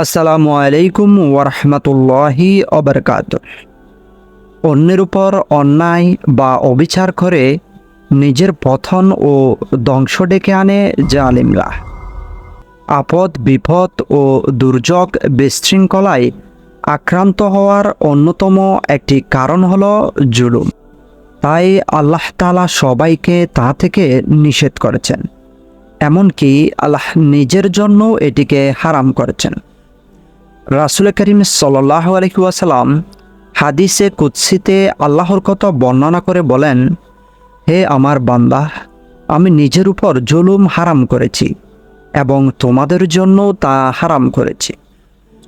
আসসালামু আলাইকুম ওরহমতুল্লাহি অবরকাত অন্যের উপর অন্যায় বা অবিচার করে নিজের পথন ও ধ্বংস ডেকে আনে জালিমরা। আপদ, বিপদ ও দুর্যোগ বিশৃঙ্খলায় আক্রান্ত হওয়ার অন্যতম একটি কারণ হল জুলুম। তাই আল্লাহ তালা সবাইকে তা থেকে নিষেধ করেছেন। এমনকি আল্লাহ নিজের জন্য এটিকে হারাম করেছেন। রাসুল করিম সাল্লাহ আলহিউসালাম হাদিসে কুৎসিতে আল্লাহর কথা বর্ণনা করে বলেন, হে আমার বান্দা, আমি নিজের উপর জুলুম হারাম করেছি এবং তোমাদের জন্য তা হারাম করেছি।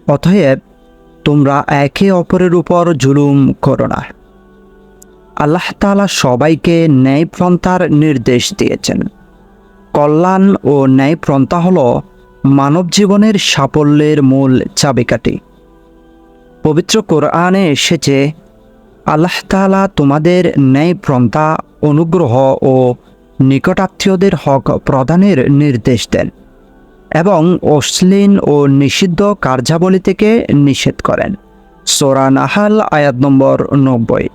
অতএব তোমরা একে অপরের উপর জুলুম করো না। আল্লাহ তালা সবাইকে ন্যায়পন্থার নির্দেশ দিয়েছেন। কল্যাণ ও ন্যায়পন্থা হল মানব জীবনের সাফল্যের মূল চাবিকাঠি। পবিত্র কোরআনে এসেছে, আল্লাহ তালা তোমাদের ন্যায়পন্থা, অনুগ্রহ ও নিকটাত্মীয়দের হক প্রদানের নির্দেশ দেন এবং অশ্লীল ও নিষিদ্ধ কার্যাবলী থেকে নিষেধ করেন। সোরা নাহাল, আয়াত নম্বর নব্বই।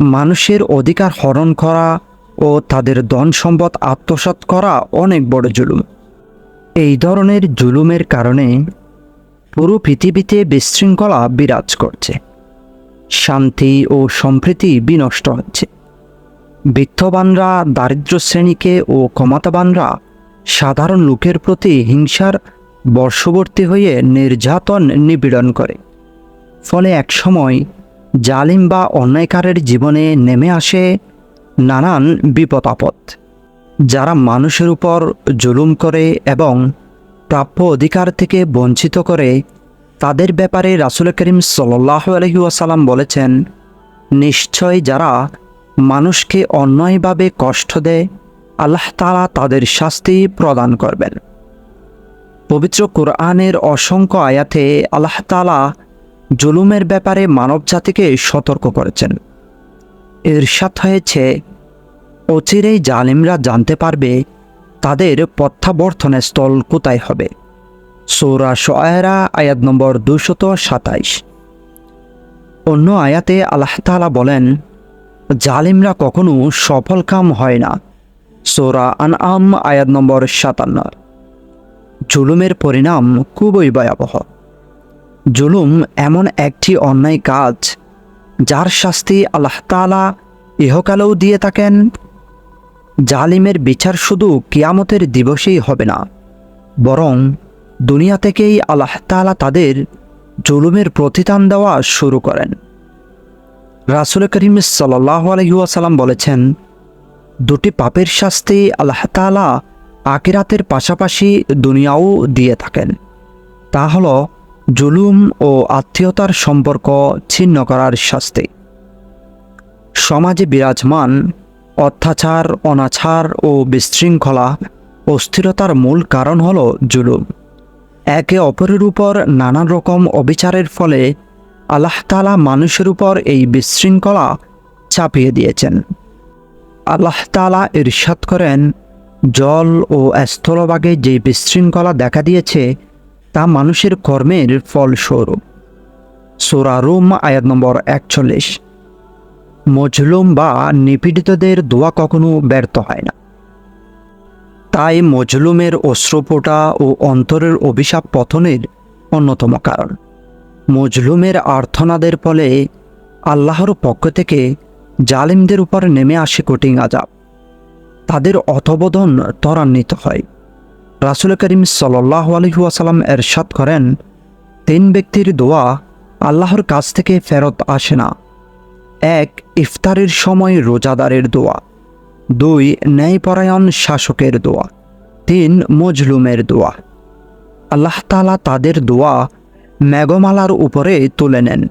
মানুষের অধিকার হরণ করা ও তাদের ধন সম্পদ আত্মসাৎ করা অনেক বড় জুলুম। এই ধরনের জুলুমের কারণে পুরো পৃথিবীতে বিশৃঙ্খলা বিরাজ করছে। শান্তি ও সম্প্রীতি বিনষ্ট হচ্ছে। বিত্তবানরা দারিদ্র শ্রেণীকে ও ক্ষমতাবানরা সাধারণ লোকের প্রতি হিংসার বর্ষবর্তী হয়ে নির্যাতন নিপীড়ন করে। ফলে একসময় জালিম বা অন্যায়কারের জীবনে নেমে আসে নানান বিপদ আপদ যারা মানুষের উপর জুলুম করে এবং প্রাপ্য অধিকার থেকে বঞ্চিত করে, তাদের ব্যাপারে রাসুল করিম সাল্লাহ আলহিউসালাম বলেছেন, নিশ্চয় যারা মানুষকে অন্যায়ভাবে কষ্ট দেয়, আল্লাহ তালা তাদের শাস্তি প্রদান করবেন। পবিত্র কোরআনের অসংখ্য আয়াতে আল্লাহ তালা জুলুমের ব্যাপারে মানবজাতিকে সতর্ক করেছেন। এরশাদ হয়েছে অচিরেই জালিমরা জানতে পারবে তাদের প্রত্যাবর্তনের স্থল কোথায় হবে। সৌরা শয়েরা আয়াত নম্বর দুশত সাতাইশ। অন্য আয়াতে আল্লাহ তালা বলেন, জালিমরা কখনো সফল কাম হয় না। সোরা আন আম আয়াত নম্বর সাতান্ন। জুলুমের পরিণাম খুবই ভয়াবহ। জুলুম এমন একটি অন্যায় কাজ, যার শাস্তি আল্লাহ তালা ইহকালেও দিয়ে থাকেন। জালিমের বিচার শুধু কিয়ামতের দিবসেই হবে না, বরং দুনিয়া থেকেই আল্লাহ তালা তাদের জুলুমের প্রতিদান দেওয়া শুরু করেন। রাসুল করিম সাল্লাহ আলহিউসালাম বলেছেন, দুটি পাপের শাস্তি আল্লাহ তালা আকিরাতের পাশাপাশি দুনিয়াও দিয়ে থাকেন। তা হল জুলুম ও আত্মীয়তার সম্পর্ক ছিন্ন করার শাস্তি। সমাজে বিরাজমান অত্যাচার, অনাচার ও বিশৃঙ্খলা অস্থিরতার মূল কারণ হল জুলুম। একে অপরের উপর নানান রকম অবিচারের ফলে আল্লাহ তালা মানুষের উপর এই বিশৃঙ্খলা চাপিয়ে দিয়েছেন। আল্লাহ তালা ইরশাদ করেন, জল ও স্থলভাগে যে বিশৃঙ্খলা দেখা দিয়েছে, তা মানুষের কর্মের ফলস্বরূপ। সোরা রুম আয়াত নম্বর একচল্লিশ। মজলুম বা নিপীড়িতদের দোয়া কখনো ব্যর্থ হয় না। তাই মজলুমের অশ্রুপোটা ও অন্তরের অভিশাপ পতনের অন্যতম কারণ। মজলুমের আর্থনাদের ফলে আল্লাহর পক্ষ থেকে জালিমদের উপর নেমে আসে কঠিন আজাব তাদের অথবোধন ত্বরান্বিত হয়। রাসুল করিম সাল্লাহ আলহিহাসাল্লাম এরশাদ করেন, তিন ব্যক্তির দোয়া আল্লাহর কাছ থেকে ফেরত আসে না। এক ইফতারের সময় রোজাদারের দোয়া, দুই ন্যায়পরায়ণ শাসকের দোয়া, তিন মজলুমের দোয়া। আল্লাহ তালা তাদের দোয়া মেঘমালার উপরে তুলে নেন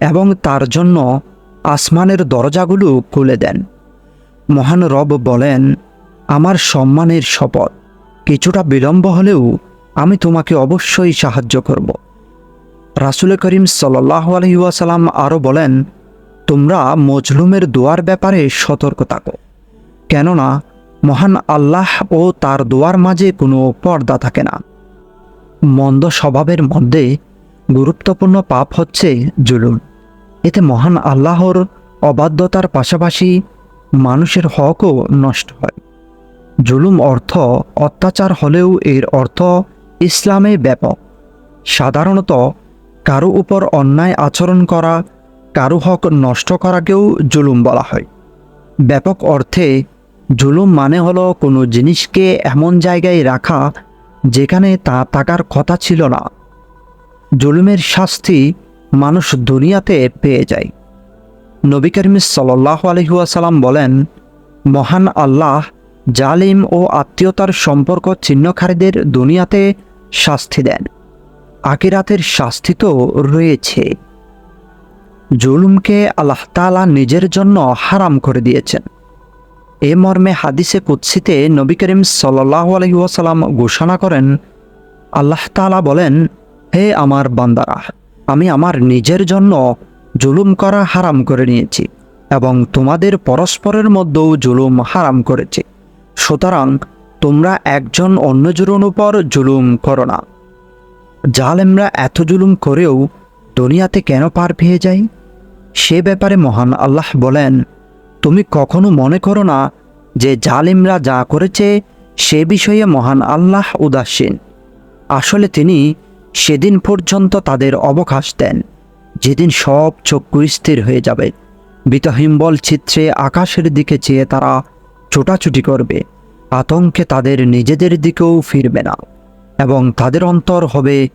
এবং তার জন্য আসমানের দরজাগুলো খুলে দেন। মহান রব বলেন, আমার সম্মানের শপথ, কিছুটা বিলম্ব হলেও আমি তোমাকে অবশ্যই সাহায্য করব। রাসুল করিম সাল্লাহ আলহিউসালাম আরও বলেন তোমরা মজলুমের দোয়ার ব্যাপারে সতর্ক থাকো। কেননা মহান আল্লাহ ও তার দোয়ার মাঝে কোনো পর্দা থাকে না। মন্দ স্বভাবের মধ্যে গুরুত্বপূর্ণ পাপ হচ্ছে জুলুম। এতে মহান আল্লাহর অবাধ্যতার পাশাপাশি মানুষের হকও নষ্ট হয়। জুলুম অর্থ অত্যাচার হলেও এর অর্থ ইসলামে ব্যাপক। সাধারণত কারও উপর অন্যায় আচরণ করা কারও হক নষ্ট করাকেও জুলুম বলা হয়। ব্যাপক অর্থে জুলুম মানে হলো কোনো জিনিসকে এমন জায়গায় রাখা যেখানে তা থাকার কথা ছিল না। জুলুমের শাস্তি মানুষ দুনিয়াতে পেয়ে যায়। নবী করিম সাল্লাহ আলহিউসালাম বলেন, মহান আল্লাহ জালিম ও আত্মীয়তার সম্পর্ক ছিন্নকারীদের দুনিয়াতে শাস্তি দেন। আকিরাতের শাস্তি তো রয়েছে। জুলুমকে আল্লাহ তালা নিজের জন্য হারাম করে দিয়েছেন। এ মর্মে হাদিসে কুৎসিতে নবী করিম সাল্লাহ আলহিউসালাম ঘোষণা করেন, আল্লাহ তালা বলেন, হে আমার বান্দারা, আমি আমার নিজের জন্য জুলুম করা হারাম করে নিয়েছি এবং তোমাদের পরস্পরের মধ্যেও জুলুম হারাম করেছি। সুতরাং তোমরা একজন অন্যজনের উপর জুলুম করো না। জালেমরা এত জুলুম করেও দুনিয়াতে কেন পার পেয়ে যায়? সে ব্যাপারে মহান আল্লাহ বলেন, তুমি কখনো মনে করো না যে জালিমরা যা করেছে সে বিষয়ে মহান আল্লাহ উদাসীন। আসলে তিনি সেদিন পর্যন্ত তাদের অবকাশ দেন। যেদিন সব চক্ষু স্থির হয়ে যাবে। বিতহিম্বল চিত্রে আকাশের দিকে চেয়ে তারা ছোটাছুটি করবে। আতঙ্কে তাদের নিজেদের দিকেও ফিরবে না এবং তাদের অন্তর হবে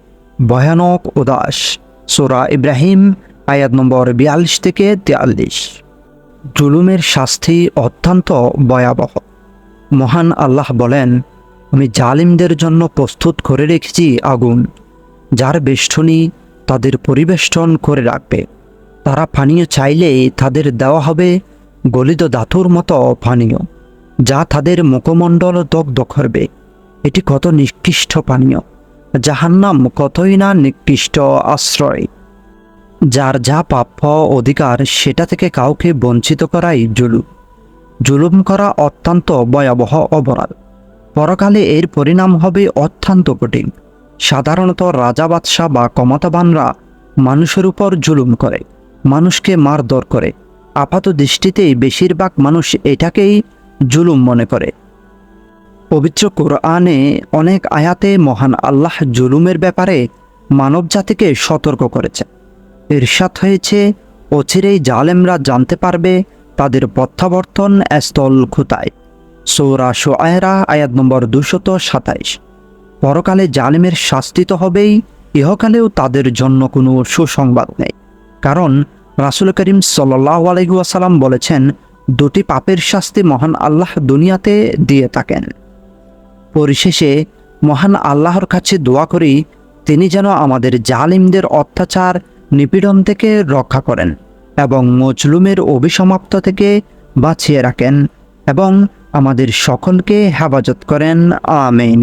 ভয়ানক উদাস। সোরা ইব্রাহিম আয়াত নম্বর বিয়াল্লিশ থেকে তেয়াল্লিশ। জুলুমের শাস্তি অত্যন্ত ভয়াবহ। মহান আল্লাহ বলেন, আমি জালিমদের জন্য প্রস্তুত করে রেখেছি আগুন, যার বেষ্টনী তাদের পরিবেষ্টন করে রাখবে। তারা পানীয় চাইলে তাদের দেওয়া হবে গলিত ধাতুর মতো পানীয়, যা তাদের মুখমণ্ডল দগ্ধ করবে। এটি কত নিকৃষ্ট পানীয়, জাহান্নাম কতই না নিকৃষ্ট আশ্রয়। যার যা প্রাপ্য অধিকার সেটা থেকে কাউকে বঞ্চিত করাই জুলুম। জুলুম করা অত্যন্ত ভয়াবহ অপরাধ। পরকালে এর পরিণাম হবে অত্যন্ত কঠিন। সাধারণত রাজা বাদশাহ বা ক্ষমতাবানরা মানুষের উপর জুলুম করে, মানুষকে মারধর করে। আপাত দৃষ্টিতেই বেশিরভাগ মানুষ এটাকেই জুলুম মনে করে। পবিত্র কোরআনে অনেক আয়াতে মহান আল্লাহ জুলুমের ব্যাপারে মানবজাতিকে সতর্ক করেছে ইরশাদ হয়েছে অচিরেই জালেমরা জানতে পারবে তাদের প্রত্যাবর্তন স্থল খুতায়। সৌরা শোয়েরা আয়াত নম্বর দুশত সাতাইশ। পরকালে জালেমের শাস্তি তো হবেই, ইহকালেও তাদের জন্য কোনো সুসংবাদ নেই। কারণ রাসুল করিম সাল্লাহ আলাইসাল্লাম বলেছেন, দুটি পাপের শাস্তি মহান আল্লাহ দুনিয়াতে দিয়ে থাকেন। পরিশেষে মহান আল্লাহর কাছে দোয়া করি, তিনি যেন আমাদের জালিমদের অত্যাচার নিপীড়ন থেকে রক্ষা করেন এবং মজলুমের অভিসমাপ্ত থেকে বাঁচিয়ে রাখেন এবং আমাদের সকলকে হেফাজত করেন, আমিন।